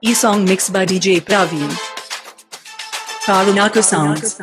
E song mixed by DJ Praveen. Karunaka Sounds.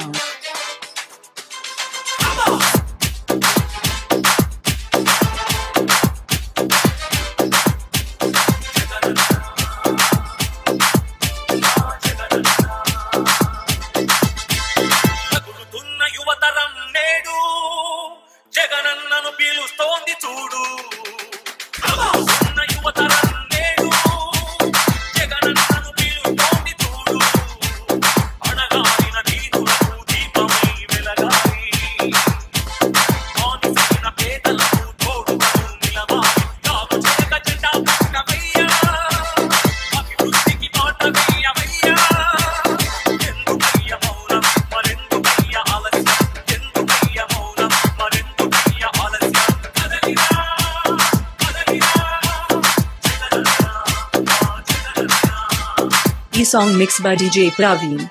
Song mixed by DJ Praveen.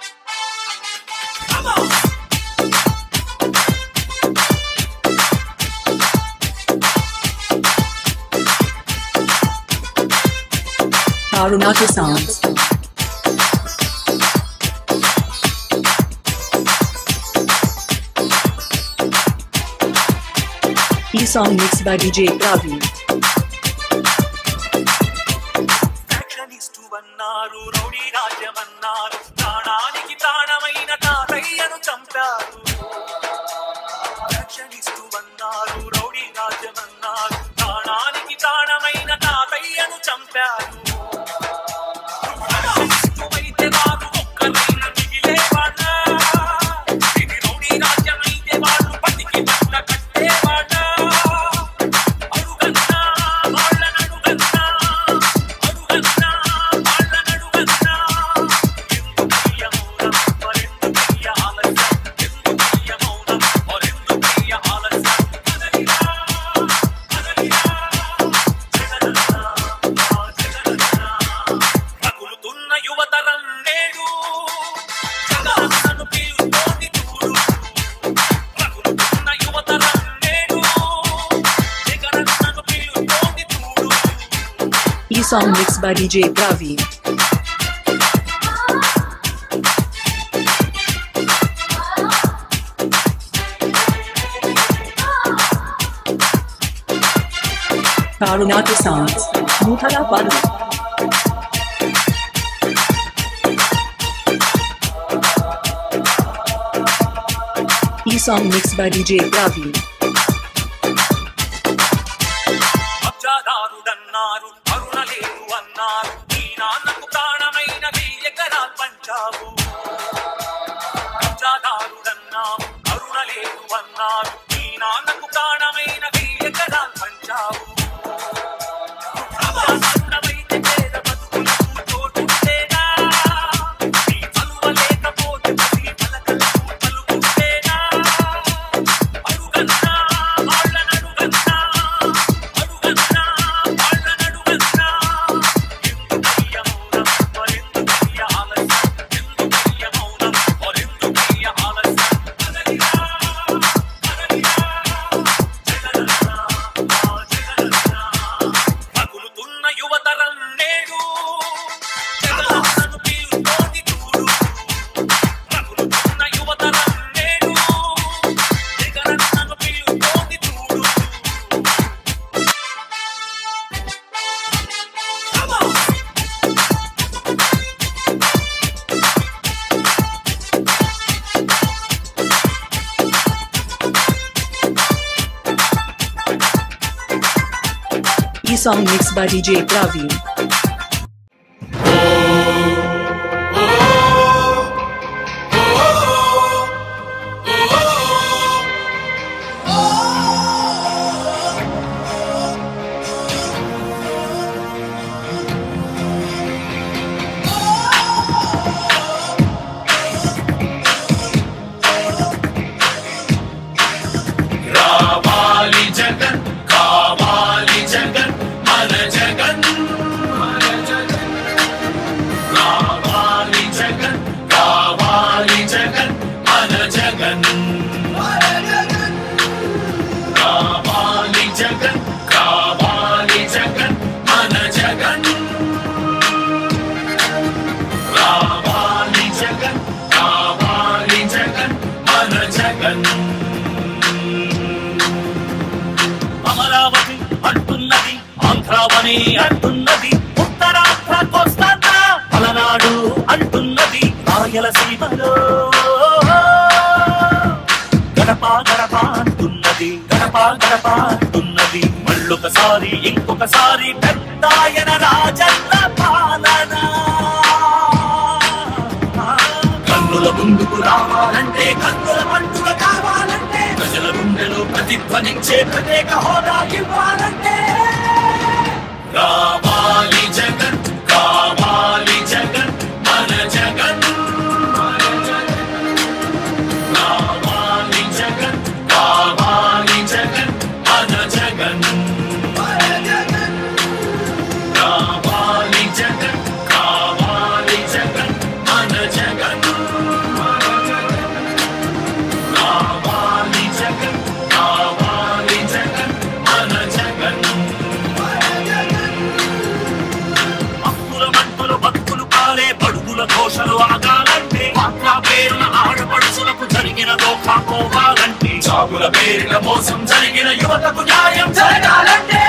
Arunaka Sounds. E song mixed by DJ Praveen. song mixed by DJ Bravi. Karunata Sounds, Muthala Padu. E-song mixed by DJ Bravi. అన్నాడు ఈ నాన్నకు కాదు song mixed by DJ Praveen. Andhravani అంటున్నది. ఉత్తరాంధ్ర కోస్తాంధ్ర పలనాడు అంటున్నది. రాయలసీమలో గడప గడప అంటున్నది. గడప గడప అంటున్నది. మళ్ళొకసారి ఇంకొకసారి పెద్దాయన రాజన్న పాలన. కన్నుల ముందుకు రావాలంటే కన్నుల పండుగ కావాలంటే ప్రజల గుండెలో ప్రతిధ్వనించే ప్రత్యేక హోదా ఇవ్వాలంటే. రావాలి జరిగిన దోఖా పోవాలంటే చాగుల పేరిన మోసం జరిగిన యువతకు న్యాయం జరగాలంటే.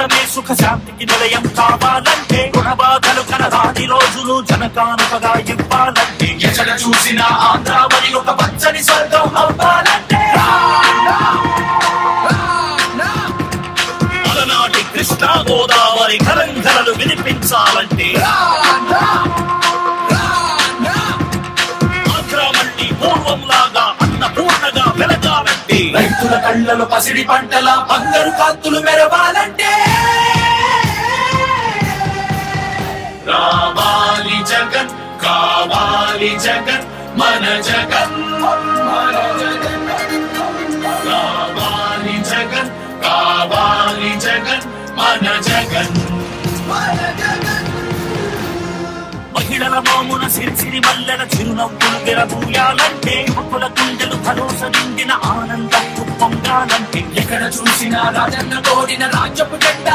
జీవుల సుఖ శాంతికి నిలయం కావాలంటే గుణబాధలు కనరాని రోజులు జనకానుకగా ఇవ్వాలంటే. ఎక్కడ చూసినా ఆంధ్రావని ఒక పచ్చని స్వర్గం అవ్వాలంటే. అలనాటి కృష్ణా గోదావరి కలంకరలు వినిపించాలంటే. ఆంధ్ర మళ్ళీ పూర్వంలాగా రైతుల కళ్ళలో పసిడి పంటల బంగారు కాంతులు మెరవాలంటే. రావాలి జగన్ కావాలి జగన్ మన జగన్. మన జగన్ కావాలి జగన్ కావాలి జగన్ మన జగన్. మహిళల మామున సిరిసిరి మల్లెల చిరునవ్వులు తెరబూయాలంటే యువకుల గుండెలు భరోసా నిండిన ఆనందం పొంగాలంటే ఎక్కడ చూసినా రాజన్న కోడిన రాజ్యపు జెండా